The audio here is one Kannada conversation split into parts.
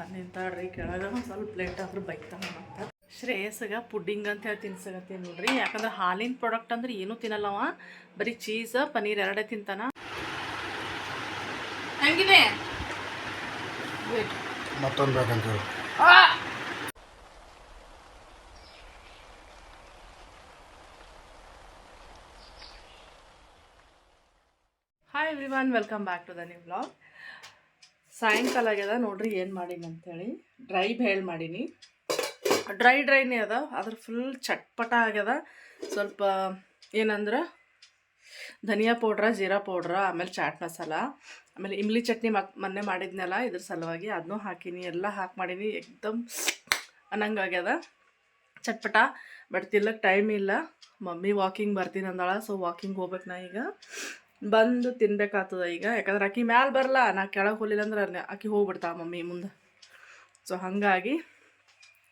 ಬಂದು ರೀ ಕೆಳಗೆ ಒಂದು ಸ್ವಲ್ಪ ಲೇಟ್ ಆದ್ರೂ ಬೈತಾನ ಮತ್ತೆ. ಶ್ರೇಯಸ್ಗ ಪುಡ್ಡಿಂಗ್ ಅಂತ ಹೇಳಿ ತಿನ್ಸಕತ್ತೀನಿ ನೋಡ್ರಿ. ಯಾಕಂದ್ರೆ ಹಾಲಿನ ಪ್ರಾಡಕ್ಟ್ ಅಂದ್ರೆ ಏನು ತಿನ್ನಲ್ಲವ. ಬರೀ ಚೀಸ್ ಪನೀರ್ ಎರಡೇ ತಿಂತಾನ. ಹಂಗಿದೆ ಮತ್ತೊಂದು hi everyone welcome back to the new blog ಸಾಯಂಕಾಲ ಆಗ್ಯದ, ನೋಡ್ರಿ ಏನು ಮಾಡೀನಿ ಅಂತೇಳಿ. ಡ್ರೈ ಬೇಳೆ ಮಾಡೀನಿ. ಡ್ರೈ ಡ್ರೈನೇ ಅದ. ಅದ್ರ ಫುಲ್ ಚಟ್ಪಟ ಆಗ್ಯದ. ಸ್ವಲ್ಪ ಏನಂದ್ರೆ, ಧನಿಯಾ ಪೌಡ್ರ ಜೀರಾ ಪೌಡ್ರ ಆಮೇಲೆ ಚಾಟ್ ಮಸಾಲ, ಆಮೇಲೆ ಇಮ್ಲಿ ಚಟ್ನಿ ಮೊನ್ನೆ ಮಾಡಿದ್ನಲ್ಲ, ಇದ್ರ ಸಲುವಾಗಿ ಅದನ್ನೂ ಹಾಕೀನಿ. ಎಲ್ಲ ಹಾಕಿ ಮಾಡೀನಿ. ಎಕ್ದಮ್ ಅನ್ನಂಗಾಗ್ಯದ ಚಟ್ಪಟ. ಬಟ್ ತಿಲ್ಲಕ್ಕೆ ಟೈಮ್ ಇಲ್ಲ. ಮಮ್ಮಿ ವಾಕಿಂಗ್ ಬರ್ತೀನಿ ಅಂದಾಳ ಸೊ ವಾಕಿಂಗ್ ಹೋಗ್ಬೇಕು ನಾ ಈಗ. ಬಂದು ತಿನ್ಬೇಕಾಗ್ತದ ಈಗ. ಯಾಕಂದ್ರೆ ಆಕಿ ಮ್ಯಾಲೆ ಬರಲ್ಲ ನಾ ಕೆಳಗೆ ಹೋಗ್ಲಿಲ್ಲ ಅಂದ್ರೆ ಅಲ್ಲಿ ಆಕಿ ಹೋಗ್ಬಿಡ್ತಾ ಮಮ್ಮಿ ಮುಂದೆ. ಸೊ ಹಾಗಾಗಿ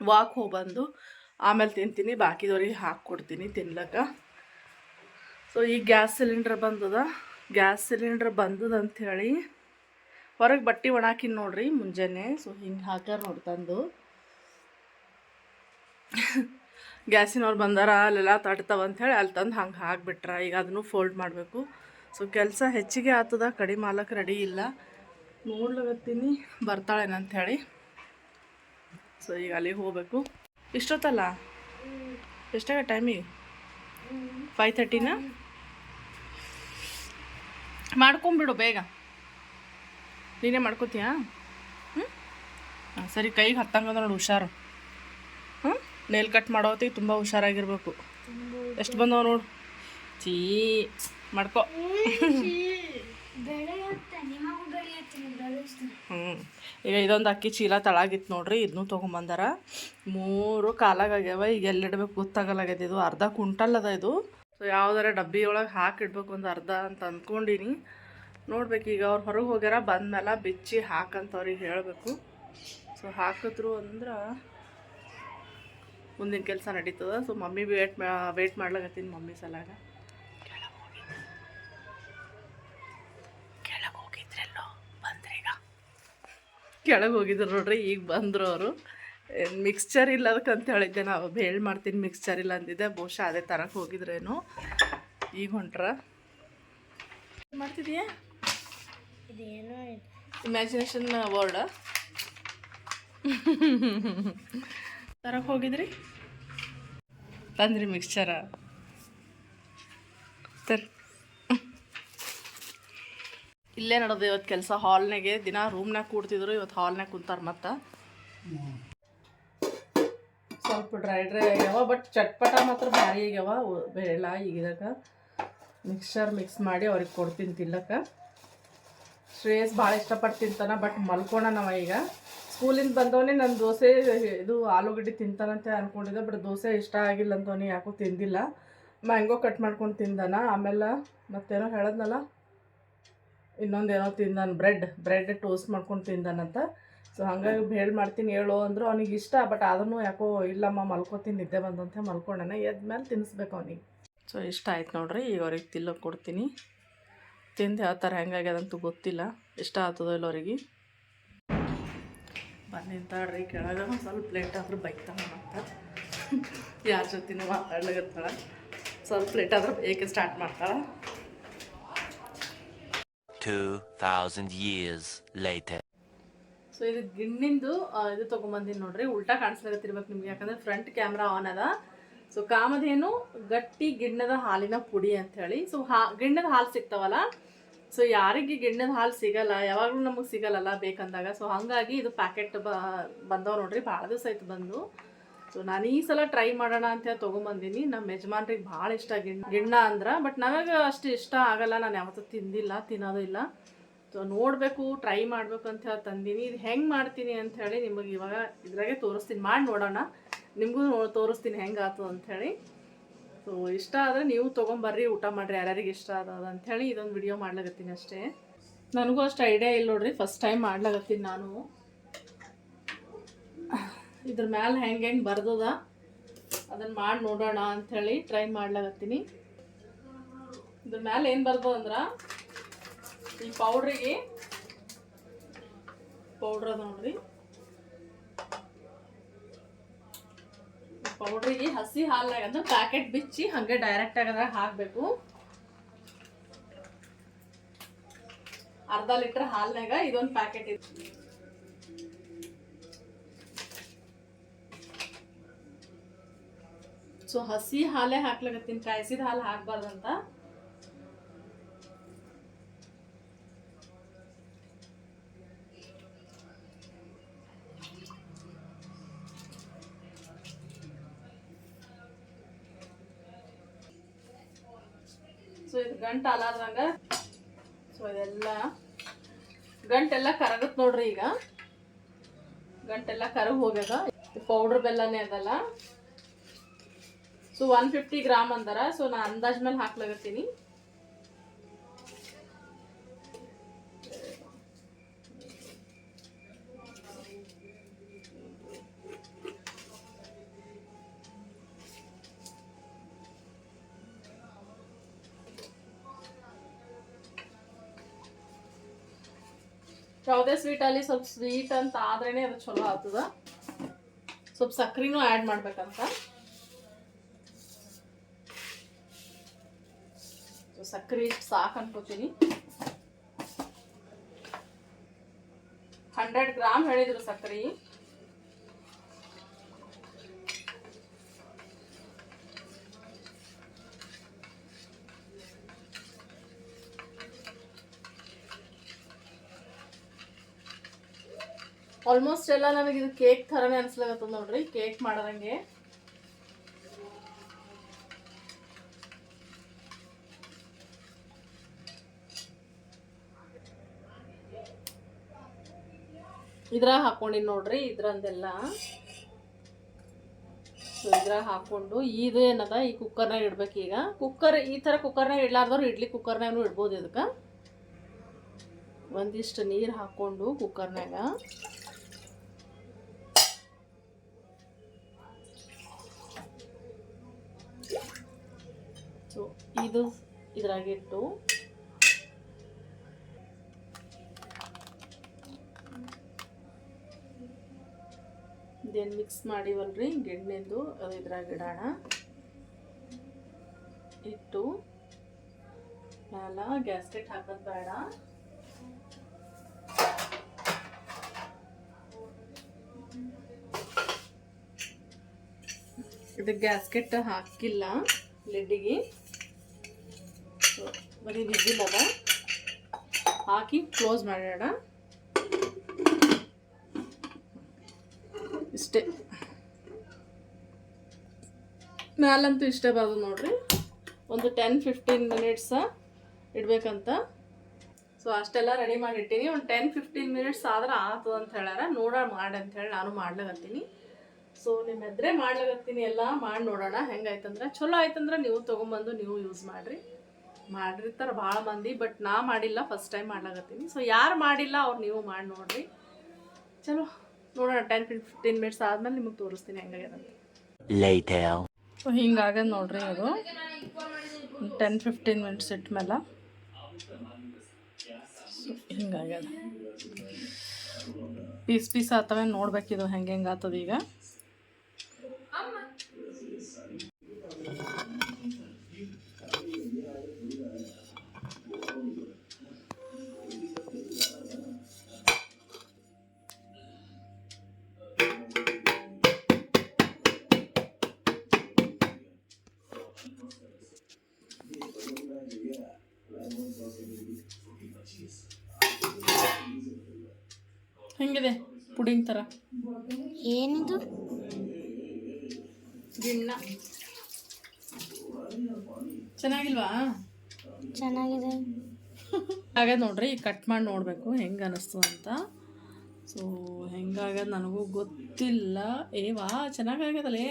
ವಾಕ್ ಹೋಗಿ ಬಂದು ಆಮೇಲೆ ತಿಂತೀನಿ, ಬಾಕಿದವ್ರಿಗೆ ಹಾಕ್ಕೊಡ್ತೀನಿ ತಿನ್ಲಕ್ಕ. ಸೊ ಈಗ ಗ್ಯಾಸ್ ಸಿಲಿಂಡ್ರ್ ಬಂದದ. ಗ್ಯಾಸ್ ಸಿಲಿಂಡ್ರ್ ಬಂದದ ಹೇಳಿ ಹೊರಗೆ ಬಟ್ಟೆ ಒಣಾಕಿನ ನೋಡ್ರಿ ಮುಂಜಾನೆ. ಸೊ ಹಿಂಗೆ ಹಾಕ್ಯಾರ ನೋಡಿ ತಂದು. ಗ್ಯಾಸಿನವ್ರು ಬಂದಾರ, ಅಲ್ಲೆಲ್ಲ ತಡ್ತಾವ ಹೇಳಿ ಅಲ್ಲಿ ತಂದು ಹಂಗೆ ಹಾಕ್ಬಿಟ್ರ. ಈಗ ಅದನ್ನು ಫೋಲ್ಡ್ ಮಾಡಬೇಕು. ಸೊ ಕೆಲಸ ಹೆಚ್ಚಿಗೆ ಆಗ್ತದ ಕಡಿಮೆ ಮಾಲಕ್ಕೆ ರೆಡಿ ಇಲ್ಲ. ನೋಡ್ಲಗತ್ತೀನಿ ಬರ್ತಾಳೇನಂತ ಹೇಳಿ ಸೊ ಈಗ ಅಲ್ಲಿಗೆ ಹೋಗ್ಬೇಕು. ಇಷ್ಟೊತ್ತಲ್ಲ? ಎಷ್ಟಾಗ ಟೈಮಿಗೆ ಫೈವ್ ತರ್ಟಿನ ಮಾಡ್ಕೊಂಬಿಡು ಬೇಗ. ನೀನೇ ಮಾಡ್ಕೋತೀಯಾ? ಹ್ಞೂ ಸರಿ, ಕೈಗೆ ಹತ್ತಂಗದ ನೋಡು ಹುಷಾರು. ಹ್ಞೂ ನೇಲ್ ಕಟ್ ಮಾಡೋತ್ತಿಗೆ ತುಂಬ ಹುಷಾರಾಗಿರ್ಬೇಕು. ಎಷ್ಟು ಬಂದವ ನೋಡು. ಚೀ ಮಾಡ್ಕೋ. ಹ್ಞೂ ಈಗ ಇದೊಂದು ಅಕ್ಕಿ ಚೀಲ ತಳಾಗಿತ್ತು ನೋಡ್ರಿ ಇದನ್ನೂ ತೊಗೊಂಬಂದಾರ. ಮೂರು ಕಾಲಾಗ್ಯಾವ ಈಗ ಎಲ್ಲಿಡ್ಬೇಕು ಗೊತ್ತಾಗಲ್ಲಾಗ್ಯದ ಇದು. ಅರ್ಧ ಕುಂಟಲ್ ಅದ ಇದು. ಸೊ ಯಾವ್ದಾರ ಡಬ್ಬಿ ಒಳಗೆ ಹಾಕಿಡ್ಬೇಕು ಒಂದು ಅರ್ಧ ಅಂತ ಅಂದ್ಕೊಂಡಿನಿ ನೋಡ್ಬೇಕು ಈಗ ಅವ್ರು ಹೊರಗೆ ಹೋಗ್ಯಾರ ಬಂದ್ಮೇಲೆ ಬಿಚ್ಚಿ ಹಾಕಂತ ಅವ್ರಿಗೆ ಹೇಳಬೇಕು. ಸೊ ಹಾಕಿದ್ರು ಅಂದ್ರೆ ಮುಂದಿನ ಕೆಲಸ ನಡೀತದ. ಸೊ ಮಮ್ಮಿ ವೇಟ್ ವೇಟ್ ಮಾಡ್ಲಾಗತ್ತೀನಿ ಮಮ್ಮಿ ಸಲಾಗ ಕೆಳಗೆ ಹೋಗಿದ್ರು ನೋಡ್ರಿ ಈಗ ಬಂದರು ಅವರು. ಮಿಕ್ಸ್ಚರ್ ಇಲ್ಲ ಅದಕ್ಕಂತ ಹೇಳಿದ್ದೆ ನಾವು. ಬೇಳೆ ಮಾಡ್ತೀನಿ ಮಿಕ್ಸ್ಚರ್ ಇಲ್ಲ ಅಂದಿದ್ದೆ. ಬಹುಶಃ ಅದೇ ತರಕ್ಕೆ ಹೋಗಿದ್ರೇನು. ಈಗ ಹೊಂಟ್ರ? ಮಾಡ್ತಿದ್ಯಾ? ಇಮ್ಯಾಜಿನೇಷನ್ ವರ್ಡ್ ತರಕ್ಕೆ ಹೋಗಿದ್ರಿ? ತಂದ್ರಿ ಮಿಕ್ಸ್ಚರ ಇಲ್ಲೇ ನಡೆದು ಇವತ್ತು ಕೆಲಸ ಹಾಲ್ನಾಗೆ, ದಿನ ರೂಮ್ನಾಗ ಕೂಡ್ತಿದ್ರು, ಇವತ್ತು ಹಾಲ್ನಾಗ ಕುಂತಾರೆ ಮತ್ತೆ. ಸ್ವಲ್ಪ ಡ್ರೈ ಡ್ರೈ ಆಗ್ಯಾವ ಬಟ್ ಚಟ್ಪಟ ಮಾತ್ರ ಭಾರಿ ಆಗ್ಯಾವ ಬೇಡ ಈಗಿದಾಗ ಮಿಕ್ಸ್ಚರ್ ಮಿಕ್ಸ್ ಮಾಡಿ ಅವ್ರಿಗೆ ಕೊಡ್ತೀನಿ ತಿನ್ನಕ್ಕೆ. ಶ್ರೇಯಸ್ ಭಾಳ ಇಷ್ಟಪಟ್ಟು ತಿಂತಾನ ಬಟ್ ಮಲ್ಕೋಣ ನಾವ ಈಗ. ಸ್ಕೂಲಿಂದ ಬಂದವನೇ ನನ್ನ ದೋಸೆ, ಇದು ಆಲೂಗಡ್ಡೆ ತಿಂತಾನಂತೆ ಅಂದ್ಕೊಂಡಿದ್ದೆ ಬಟ್ ದೋಸೆ ಇಷ್ಟ ಆಗಿಲ್ಲ ಅಂತವನಿ ಯಾಕೋ ತಿಂದಿಲ್ಲ. ಮ್ಯಾಂಗೋ ಕಟ್ ಮಾಡ್ಕೊಂಡು ತಿಂದಾನ, ಆಮೇಲೆ ಮತ್ತೇನೋ ಹೇಳದ್ನಲ್ಲ? ಇನ್ನೊಂದೇನೋ ತಿಂದಾನ ಬ್ರೆಡ್ ಬ್ರೆಡ್ ಟೋಸ್ಟ್ ಮಾಡ್ಕೊಂಡು ತಿಂದಾನಂತ. ಸೊ ಹಂಗಾಗಿ ಹೇಳಿ ಮಾಡ್ತೀನಿ, ಹೇಳು ಅಂದ್ರೆ ಅವ್ನಿಗೆ ಇಷ್ಟ ಬಟ್ ಆದ್ರೂ ಯಾಕೋ ಇಲ್ಲಮ್ಮ ಮಲ್ಕೋತೀನಿ, ನಿದ್ದೆ ಬಂದಂತೆ ಮಲ್ಕೊಂಡಾನೆ ಎದ್ಮೇಲೆ ತಿನ್ನಿಸ್ಬೇಕು ಅವನಿಗೆ. ಸೊ ಇಷ್ಟ ಆಯ್ತು ನೋಡ್ರಿ, ಈಗ ಅವ್ರಿಗೆ ತಿಲ್ಲಕ್ಕೆ ಕೊಡ್ತೀನಿ. ತಿಂದು ಯಾವ ಥರ ಹೆಂಗಾಗ್ಯದಂತೂ ಗೊತ್ತಿಲ್ಲ, ಇಷ್ಟ ಆಗ್ತದೋ ಇಲ್ಲ ಅವ್ರಿಗೆ. ಬಂದು ತಾಳ್ರಿ ಕೆಳಗೆ ಒಂದು ಸ್ವಲ್ಪ ಲೇಟ್ ಆದರೂ ಬೈತಾನ ಮತ್ತೆ ಯಾರ ಜೊತೆನೂ ಮಾತಾಡ್ಲಾಗತ್ತಾಳ ಸ್ವಲ್ಪ ಲೇಟ್ ಆದರೂ ಏಕೆ ಸ್ಟಾರ್ಟ್ ಮಾಡ್ತಾಳೆ. 2,000 years later. ಸೊ ಇದು ಗಿಣ್ಣಿಂದು ಇದು ತೊಗೊಂಬಂದಿನಿ ನೋಡ್ರಿ. ಉಲ್ಟಾ ಕಾಣಿಸ್ಲಾಗತ್ತಿರ್ಬೇಕು ನಿಮ್ಗೆ. ಯಾಕಂದ್ರೆ ಫ್ರಂಟ್ ಕ್ಯಾಮ್ರಾ ಆನ್ ಅದ. ಸೊ ಕಾಮಧೇನು ಗಟ್ಟಿ ಗಿಣ್ಣದ ಹಾಲಿನ ಪುಡಿ ಅಂತ ಹೇಳಿ ಸೊ ಹಾ ಗಿಣ್ಣದ ಹಾಲು ಸಿಗ್ತಾವಲ್ಲ? ಸೊ ಯಾರಿಗೆ ಗಿಣ್ಣದ ಹಾಲು ಸಿಗಲ್ಲ ಯಾವಾಗಲೂ ನಮಗೆ ಸಿಗಲ್ಲಲ್ಲ ಬೇಕಂದಾಗ. ಸೊ ಹಾಗಾಗಿ ಇದು ಪ್ಯಾಕೆಟ್ ಬ ಬಂದವ ನೋಡ್ರಿ. ಭಾಳ ದಿವಸ ಆಯ್ತು ಬಂದು. ಸೊ ನಾನು ಈ ಸಲ ಟ್ರೈ ಮಾಡೋಣ ಅಂತ ಹೇಳಿ ತೊಗೊಂಬಂದಿನಿ. ನಮ್ಮ ಯಜಮಾನ್ರಿಗೆ ಭಾಳ ಇಷ್ಟ ಗಿಣ್ಣ ಗಿಣ್ಣ ಅಂದ್ರೆ ಬಟ್ ನನಗೆ ಅಷ್ಟು ಇಷ್ಟ ಆಗಲ್ಲ. ನಾನು ಯಾವತ್ತೂ ತಿಂದಿಲ್ಲ, ತಿನ್ನೋದು ಇಲ್ಲ. ಸೊ ನೋಡಬೇಕು ಟ್ರೈ ಮಾಡಬೇಕು ಅಂತ ಹೇಳಿ ತಂದೀನಿ. ಇದು ಹೆಂಗೆ ಮಾಡ್ತೀನಿ ಅಂತ ನಿಮಗೆ ಇವಾಗ ಇದ್ರಾಗೆ ತೋರಿಸ್ತೀನಿ. ಮಾಡಿ ನೋಡೋಣ. ನಿಮಗೂ ತೋರಿಸ್ತೀನಿ ಹೆಂಗೆ ಆಯ್ತು ಅಂಥೇಳಿ ಸೊ ಇಷ್ಟ ಆದರೆ ನೀವು ತೊಗೊಂಬರ್ರಿ, ಊಟ ಮಾಡಿರಿ. ಯಾರ್ಯಾರಿಗೆ ಇಷ್ಟ ಅದ ಅಂಥೇಳಿ ಇದೊಂದು ವಿಡಿಯೋ ಮಾಡ್ಲಾಗತ್ತೀನಿ ಅಷ್ಟೇ. ನನಗೂ ಅಷ್ಟು ಐಡಿಯಾ ಇಲ್ಲ ನೋಡ್ರಿ. ಫಸ್ಟ್ ಟೈಮ್ ಮಾಡ್ಲಾಗತ್ತೀನಿ ನಾನು. ಇದ್ರ ಮ್ಯಾಲೆ ಹೆಂಗೆ ಹೆಂಗೆ ಬರ್ದದ ಅದನ್ನು ಮಾಡಿ ನೋಡೋಣ ಅಂತ ಹೇಳಿ ಟ್ರೈ ಮಾಡ್ಲಾಗತ್ತೀನಿ ಇದ್ರ ಮ್ಯಾಲೆ ಏನು ಬರ್ತದ ಅಂದ್ರೆ, ಈ ಪೌಡ್ರಿಗೆ ಪೌಡ್ರ್ ಅದ ನೋಡ್ರಿ. ಪೌಡ್ರಿಗೆ ಹಸಿ ಹಾಲ್ನಾಗ ಅಂದ್ರೆ ಪ್ಯಾಕೆಟ್ ಬಿಚ್ಚಿ ಹಾಗೆ ಡೈರೆಕ್ಟ್ ಆಗಿ ಅದ್ರಾಗ ಹಾಕಬೇಕು. ಅರ್ಧ ಲೀಟರ್ ಹಾಲ್ನಾಗ ಇದೊಂದು ಪ್ಯಾಕೆಟ್ ಇದೆ. ಸೊ ಹಸಿ ಹಾಲೇ ಹಾಕ್ಲಾಗತ್ತೀನಿ ಕಾಯಿಸಿದ ಹಾಲು ಹಾಕ್ಬಾರ್ದಂತ. ಸೊ ಇದು ಗಂಟು ಅಲಾರ್ದಂಗ ಸೊ ಇದೆಲ್ಲ ಗಂಟೆಲ್ಲ ಕರಗತ್ ನೋಡ್ರಿ ಈಗ. ಗಂಟೆಲ್ಲ ಕರಗ ಹೋಗ್ಯದ. ಪೌಡ್ರ್ ಬೆಲ್ಲನೇ ಅದಲ್ಲ. ಸೊ ಒನ್ ಫಿಫ್ಟಿ ಗ್ರಾಮ್ ಅಂದಾರ. ಸೊ ನಾ ಅಂದಾಜ್ ಮೇಲೆ ಹಾಕ್ಲಾಗತ್ತೀನಿ ಯಾವುದೇ ಸ್ವೀಟಲ್ಲಿ ಸ್ವಲ್ಪ ಸ್ವೀಟ್ ಅಂತ ಆದ್ರೇನೆ ಅದು ಚಲೋ ಆಗ್ತದ. ಸ್ವಲ್ಪ ಸಕ್ರಿನೂ ಆ್ಯಡ್ ಮಾಡ್ಬೇಕಂತ. ಸೊ ಸಕ್ರೆ ಇಷ್ಟು ಸಾಕು ಅನ್ಕೋತೀನಿ. ಹಂಡ್ರೆಡ್ ಗ್ರಾಮ್ ಹೇಳಿದ್ರು ಸಕ್ಕರೆ. ಆಲ್ಮೋಸ್ಟ್ ಎಲ್ಲ ನನಗೆ ಇದು ಕೇಕ್ ಥರನೇ ಅನ್ಸ್ಲಾಗತ್ತದ ನೋಡ್ರಿ ಕೇಕ್ ಮಾಡದಂಗೆ. ಇದ್ರಾಗ ಹಾಕೊಂಡಿನಿ ನೋಡ್ರಿ ಇದ್ರಂದೆಲ್ಲ. ಸೊ ಇದ್ರಾಗ ಹಾಕೊಂಡು ಇದು ಏನದ? ಈ ಕುಕ್ಕರ್ನಾಗ ಇಡ್ಬೇಕು ಈಗ. ಕುಕ್ಕರ್ ಈ ಥರ ಕುಕ್ಕರ್ನಾಗ ಇಡ್ಲಾರ್ದವ್ರು ಇಡ್ಲಿ ಕುಕ್ಕರ್ನಾಗೂ ಇಡ್ಬೋದು ಇದಕ್ಕೆ ಒಂದಿಷ್ಟು ನೀರು ಹಾಕ್ಕೊಂಡು ಕುಕ್ಕರ್ನಾಗ ಸೊ ಇದು ಇದ್ರಾಗಿಟ್ಟು ಇದೇನು ಮಿಕ್ಸ್ ಮಾಡಿವಲ್ರಿ? ಗಿಣ್ಣೆಂದು ಅದು ಇದ್ರಾಗ ಇಟ್ಟು ಮ್ಯಾಲ ಗ್ಯಾಸ್ಕೆಟ್ ಹಾಕೋದು ಬೇಡ. ಇದು ಗ್ಯಾಸ್ಕೆಟ್ ಹಾಕಿಲ್ಲ ಲಿಡ್ಡಿಗೆ ಬರೀ ವಿಸಿಲ್ ಅದ. ಹಾಕಿ ಕ್ಲೋಸ್ ಮಾಡೋಣ ಇಷ್ಟೇ ಮ್ಯಾಲಂತೂ ಇಷ್ಟೇ ಬರೋದು ನೋಡ್ರಿ. ಒಂದು ಟೆನ್ ಫಿಫ್ಟೀನ್ ಮಿನಿಟ್ಸ ಇಡ್ಬೇಕಂತ. ಸೊ ಅಷ್ಟೆಲ್ಲ ರೆಡಿ ಮಾಡಿ ಇಟ್ಟೀನಿ ಒಂದು ಟೆನ್ ಫಿಫ್ಟೀನ್ ಮಿನಿಟ್ಸ್ ಆದ್ರೆ ಆತದ ಅಂತ ಹೇಳ್ಯಾರ. ನೋಡ ಮಾಡಿ ಅಂತ ಹೇಳಿ ನಾನು ಮಾಡ್ಲಾಗತ್ತೀನಿ ಸೊ ನಿಮ್ಮ ಎದ್ರೆ ಮಾಡ್ಲಾಗತ್ತೀನಿ ಎಲ್ಲ. ಮಾಡಿ ನೋಡೋಣ. ಹೆಂಗಾಯ್ತಂದ್ರೆ ಚಲೋ ಆಯ್ತಂದ್ರೆ ನೀವು ತೊಗೊಂಬಂದು ನೀವು ಯೂಸ್ ಮಾಡಿರಿ. ಮಾಡಿರ್ತಾರೆ ಭಾಳ ಮಂದಿ ಬಟ್ ನಾ ಮಾಡಿಲ್ಲ. ಫಸ್ಟ್ ಟೈಮ್ ಮಾಡ್ಲಾಗತ್ತೀನಿ ಸೊ ಯಾರು ಮಾಡಿಲ್ಲ ಅವ್ರು ನೀವು ಮಾಡಿ ನೋಡ್ರಿ. ಚಲೋ. ನೋಡೋಣ ಟೆನ್ ಫಿಫ್ಟೀನ್ ಮಿನಿಟ್ಸ್ ಆದ್ಮೇಲೆ ನಿಮಗೆ ತೋರಿಸ್ತೀನಿ ಹೆಂಗಾಗ್ಯದಂತ ಹಿಂಗಾಗದ ನೋಡ್ರಿ ಅದು. ಟೆನ್ ಫಿಫ್ಟೀನ್ ಮಿನಿಟ್ಸ್ ಇಟ್ಟ ಮೇಲೆ ಹಿಂಗಾಗ್ಯದ ಪೀಸ್ ಪೀಸ್ ಆತವೆ ನೋಡ್ಬೇಕಿದು ಹೆಂಗೆ ಹೆಂಗೆ ಆತದ ಈಗ. ಹೆಂಗಿದೆ? ಪುಡಿಂಗ್ ಥರ? ಏನಿದು? ಗಿಣ್ಣ. ಚೆನ್ನಾಗಿಲ್ವಾ? ಚೆನ್ನಾಗಿದೆ. ಹಾಗಾದ ನೋಡ್ರಿ ಕಟ್ ಮಾಡಿ ನೋಡಬೇಕು ಹೆಂಗೆ ಅನ್ನಿಸ್ತು ಅಂತ. ಸೊ ಹೆಂಗಾಗ್ಯದ ನನಗೂ ಗೊತ್ತಿಲ್ಲ. ಏ ವಾ ಚೆನ್ನಾಗಾಗ್ಯದಲ್ಲೇ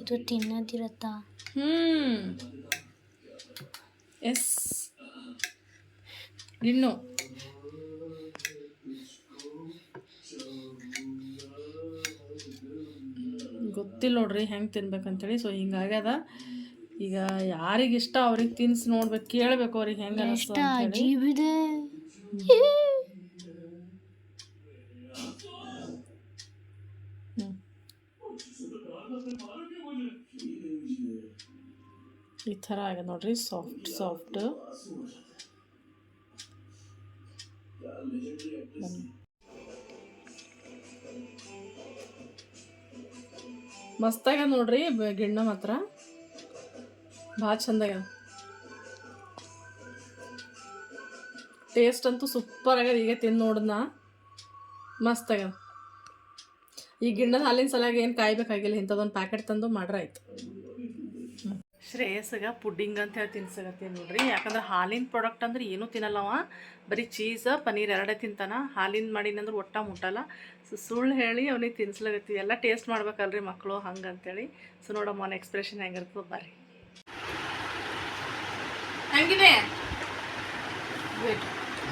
ಇದು ತಿನ್ನೋದಿರತ್ತಾ? ಹ್ಮ್. ಎಸ್. ಗಿಣ್ಣು ಗೊತ್ತಿಲ್ಲ ನೋಡ್ರಿ ಹೆಂಗೆ ತಿನ್ಬೇಕಂತೇಳಿ. ಸೊ ಹಿಂಗಾಗ್ಯದ. ಈಗ ಯಾರಿಗೆ ಇಷ್ಟ ಅವ್ರಿಗೆ ತಿನ್ಸಿ ನೋಡ್ಬೇಕು ಕೇಳ್ಬೇಕು ಅವ್ರಿಗೆ ಹೆಂಗೆ ಎಷ್ಟು ಅಂತೇಳಿ. ಈ ಥರ ಆಗಿದೆ ನೋಡ್ರಿ ಸಾಫ್ಟ್ ಸಾಫ್ಟ್ ಮಸ್ತಾಗ ನೋಡ್ರಿ ಗಿಣ್ಣ ಮಾತ್ರ. ಭಾಳ ಚಂದಾಗ್ಯದ. ಟೇಸ್ಟ್ ಅಂತೂ ಸೂಪರ್ ಆಗ್ಯದ. ಈಗ ತಿಂದು ನೋಡಿದ್ನ. ಮಸ್ತ್ ಆಗ್ಯದ ಈ ಗಿಣ್ಣದ ಹಾಲಿನ ಸಲಾಗ ಏನು ಕಾಯ್ಬೇಕಾಗಿಲ್ಲ. ಇಂಥದ್ದೊಂದು ಪ್ಯಾಕೆಟ್ ತಂದು ಮಾಡ್ರೆ ಆಯ್ತು ಶ್ರೇಯಸ್ಗ ಪುಡ್ಡಿಂಗ್ ಅಂತ ಹೇಳಿ ತಿನ್ಸಕತ್ತೀನಿ ನೋಡ್ರಿ. ಯಾಕಂದ್ರೆ ಹಾಲಿನ ಪ್ರಾಡಕ್ಟ್ ಅಂದ್ರೆ ಏನೂ ತಿನ್ನಲ್ಲವ ಬರೀ ಚೀಸ್ ಪನ್ನೀರ್ ಎರಡೇ ತಿಂತಾನ. ಹಾಲಿನ ಮಾಡೀನಂದ್ರೆ ಒಟ್ಟ ಮುಟ್ಟಲ್ಲ. ಸೊ ಸುಳ್ಳು ಹೇಳಿ ಅವನಿಗೆ ತಿನ್ಸ್ಲಾಗತ್ತೀವಿ ಎಲ್ಲ ಟೇಸ್ಟ್ ಮಾಡ್ಬೇಕಲ್ರಿ ಮಕ್ಕಳು ಹಂಗೆ ಅಂತೇಳಿ. ಸೊ ನೋಡಮ್ಮ ಅವನ ಎಕ್ಸ್ಪ್ರೆಷನ್ ಹೆಂಗಿರ್ತದೆ ಬರ್ರಿ. ಹೆಂಗಿದೆ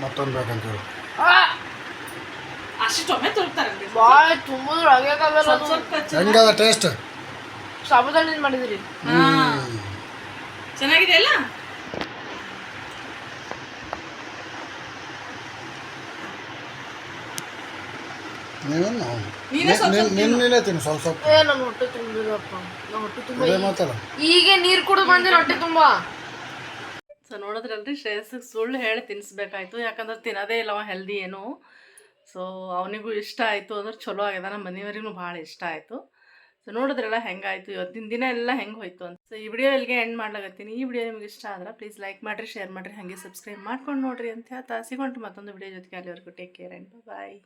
ಮತ್ತೊಂದು ಹೆಂಗದ ಟೇಸ್ಟ್ ಸಾಬುದಾನಿಂದ ಮಾಡಿದ್ರಿ. ಹಾ. ಚೆನ್ನಾಗಿದೆ ಅಲ್ಲ ನೀವೇನು ನೀನೇ ಸ್ವಲ್ಪ ಸ್ವಲ್ಪ ನಿನ್ನೆ ತಿನ್ನು ಸ್ವಲ್ಪ ಸ್ವಲ್ಪ. ಏ ನನ್ನ ಹೊಟ್ಟೆ ತುಂಬಿದಪ್ಪ ನನ್ನ ಹೊಟ್ಟೆ ತುಂಬ ಅದೇ ಮಾತಲ್ಲ ಈಗ ನೀರ್ ಕುಡಿದು ಬಂದಿರ ಹೊಟ್ಟೆ ತುಂಬಾ. ಸೊ ನೋಡಿದ್ರಲ್ರಿ ಶ್ರೇಯಸ್ಸಿಗೆ ಸುಳ್ಳು ಹೇಳಿ ತಿನ್ನಿಸ್ಬೇಕಾಯ್ತು ಯಾಕಂದ್ರೆ ತಿನ್ನೋದೇ ಇಲ್ಲವ ಹೆಲ್ದಿ ಏನು. ಸೊ ಅವನಿಗೂ ಇಷ್ಟ ಆಯ್ತು ಅಂದ್ರೆ ಚಲೋ ಆಗ್ಯದ ನಮ್ಮ ಮನೆಯವರಿಗೂ ಭಾಳ ಇಷ್ಟ ಆಯಿತು. ಸೊ ನೋಡಿದ್ರಲ್ಲ ಹೆಂಗಾಯ್ತು? ಇವತ್ತಿನ ದಿನ ಎಲ್ಲ ಹೆಂಗೆ ಹೋಯ್ತು ಅಂತ. ಸೊ ಈ ವಿಡಿಯೋ ಇಲ್ಲಿಗೆ ಎಂಡ್ ಮಾಡ್ಲಾಗತ್ತೀನಿ ಈ ವಿಡಿಯೋ ನಿಮ್ಗೆ ಇಷ್ಟ ಆದ್ರೆ ಪ್ಲೀಸ್ ಲೈಕ್ ಮಾಡಿರಿ ಶೇರ್ ಮಾಡಿರಿ, ಹಾಗೆ ಸಬ್ಸ್ಕ್ರೈಬ್ ಮಾಡ್ಕೊಂಡು ನೋಡಿರಿ ಅಂತ ಹೇಳ್ತಾ. ಸಿಗೊಂಡು ಮತ್ತೊಂದು ವಿಡಿಯೋ ಜೊತೆಗೆ ಅಲ್ಲಿವರೆಗೂ ಟೇಕ್ ಕೇರ್ ಆ್ಯಂಡ್ ಬಾಯ್